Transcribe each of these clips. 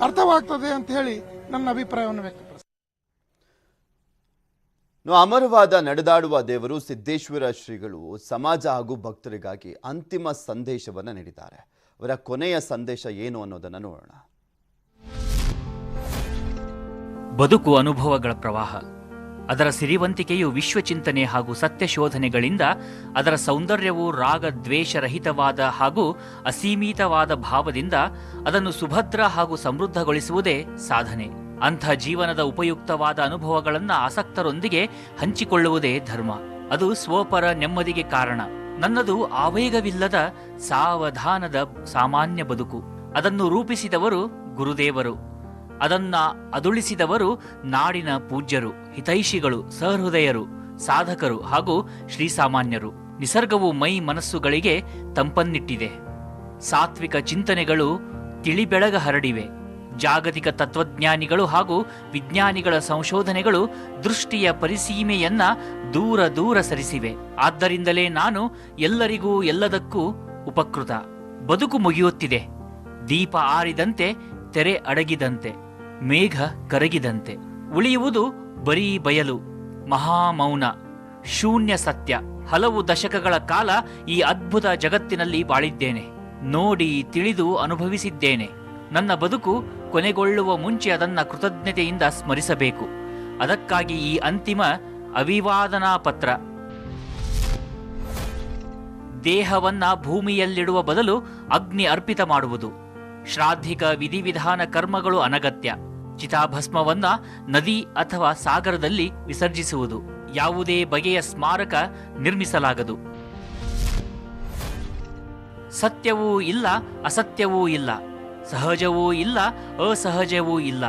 ಅರ್ಥವಾಗ್ತದೆ ಅಂತ ಹೇಳಿ ನನ್ನ ಅಭಿಪ್ರಾಯವನ್ನು ವ್ಯಕ್ತಪಡಿಸ್ತೇನೆ. ಅಮರವಾದ ನಡೆದಾಡುವ ದೇವರು ಸಿದ್ದೇಶ್ವರ ಶ್ರೀಗಳು ಸಮಾಜ ಹಾಗೂ ಭಕ್ತರಿಗಾಗಿ ಅಂತಿಮ ಸಂದೇಶವನ್ನು ನೀಡಿದ್ದಾರೆ. ಅವರ ಕೊನೆಯ ಸಂದೇಶ ಏನು ಅನ್ನೋದನ್ನು ನೋಡೋಣ. ಬದುಕು ಅನುಭವಗಳ ಪ್ರವಾಹ. ಅದರ ಸಿರಿವಂತಿಕೆಯು ವಿಶ್ವಚಿಂತನೆ ಹಾಗೂ ಸತ್ಯಶೋಧನೆಗಳಿಂದ ಅದರ ಸೌಂದರ್ಯವು ರಾಗ ದ್ವೇಷರಹಿತವಾದ ಹಾಗೂ ಅಸೀಮಿತವಾದ ಭಾವದಿಂದ ಅದನ್ನು ಸುಭದ್ರ ಹಾಗೂ ಸಮೃದ್ಧಗೊಳಿಸುವುದೇ ಸಾಧನೆ. ಅಂಥ ಜೀವನದ ಉಪಯುಕ್ತವಾದ ಅನುಭವಗಳನ್ನು ಆಸಕ್ತರೊಂದಿಗೆ ಹಂಚಿಕೊಳ್ಳುವುದೇ ಧರ್ಮ. ಅದು ಸ್ವಪರ ನೆಮ್ಮದಿಗೆ ಕಾರಣ. ನನ್ನದು ಆವೇಗವಿಲ್ಲದ ಸಾವಧಾನದ ಸಾಮಾನ್ಯ ಬದುಕು. ಅದನ್ನು ರೂಪಿಸಿದವರು ಗುರುದೇವರು. ಅದನ್ನ ಅದುಳಿಸಿದವರು ನಾಡಿನ ಪೂಜ್ಯರು, ಹಿತೈಷಿಗಳು, ಸಹೃದಯರು, ಸಾಧಕರು ಹಾಗೂ ಶ್ರೀಸಾಮಾನ್ಯರು. ನಿಸರ್ಗವು ಮೈ ಮನಸ್ಸುಗಳಿಗೆ ತಂಪನ್ನಿಟ್ಟಿದೆ. ಸಾತ್ವಿಕ ಚಿಂತನೆಗಳು ತಿಳಿಬೆಳಗ ಹರಡಿವೆ. ಜಾಗತಿಕ ತತ್ವಜ್ಞಾನಿಗಳು ಹಾಗೂ ವಿಜ್ಞಾನಿಗಳ ಸಂಶೋಧನೆಗಳು ದೃಷ್ಟಿಯ ಪರಿಸೀಮೆಯನ್ನ ದೂರ ದೂರ ಸರಿಸಿವೆ. ಆದ್ದರಿಂದಲೇ ನಾನು ಎಲ್ಲರಿಗೂ ಎಲ್ಲದಕ್ಕೂ ಉಪಕೃತ. ಬದುಕು ಮುಗಿಯುತ್ತಿದೆ. ದೀಪ ಆರಿದಂತೆ ತೆರೆ ಅಡಗಿದಂತೆ. ಮೇಘ ಕರಗಿದಂತೆ. ಉಳಿಯುವುದು ಬರೀ ಬಯಲು, ಮಹಾಮೌನ, ಶೂನ್ಯ ಸತ್ಯ. ಹಲವು ದಶಕಗಳ ಕಾಲ ಈ ಅದ್ಭುತ ಜಗತ್ತಿನಲ್ಲಿ ಬಾಳಿದ್ದೇನೆ. ನೋಡಿ ತಿಳಿದು ಅನುಭವಿಸಿದ್ದೇನೆ. ನನ್ನ ಬದುಕು ಕೊನೆಗೊಳ್ಳುವ ಮುಂಚೆ ಅದನ್ನ ಕೃತಜ್ಞತೆಯಿಂದ ಸ್ಮರಿಸಬೇಕು. ಅದಕ್ಕಾಗಿ ಈ ಅಂತಿಮ ಅವಿವಾದನಾ ಪತ್ರ. ದೇಹವನ್ನ ಭೂಮಿಯಲ್ಲಿಡುವ ಬದಲು ಅಗ್ನಿ ಅರ್ಪಿತ ಮಾಡುವುದು. ಶ್ರಾದ್ಧಿಕ ವಿಧಿವಿಧಾನ ಕರ್ಮಗಳು ಅನಗತ್ಯ. ಚಿತಾಭಸ್ಮವನ್ನ ನದಿ ಅಥವಾ ಸಾಗರದಲ್ಲಿ ವಿಸರ್ಜಿಸುವುದು. ಯಾವುದೇ ಬಗೆಯ ಸ್ಮಾರಕ ನಿರ್ಮಿಸಲಾಗದು. ಸತ್ಯವೂ ಇಲ್ಲ, ಅಸತ್ಯವೂ ಇಲ್ಲ. ಸಹಜವೂ ಇಲ್ಲ, ಅಸಹಜವೂ ಇಲ್ಲ.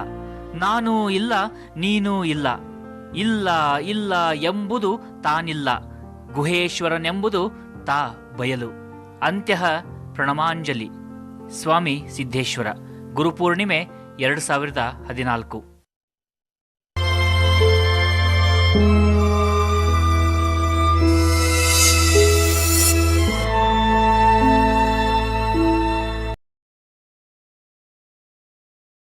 ನಾನು ಇಲ್ಲ, ನೀನೂ ಇಲ್ಲ. ಇಲ್ಲ ಇಲ್ಲ ಎಂಬುದು ತಾನಿಲ್ಲ. ಗುಹೇಶ್ವರನೆಂಬುದು ತಾ ಬಯಲು. ಅಂತ್ಯ ಪ್ರಣಮಾಂಜಲಿ. ಸ್ವಾಮಿ ಸಿದ್ದೇಶ್ವರ ಗುರುಪೂರ್ಣಿಮೆ ಎರಡು ಸಾವಿರದ ಹದಿನಾಲ್ಕು.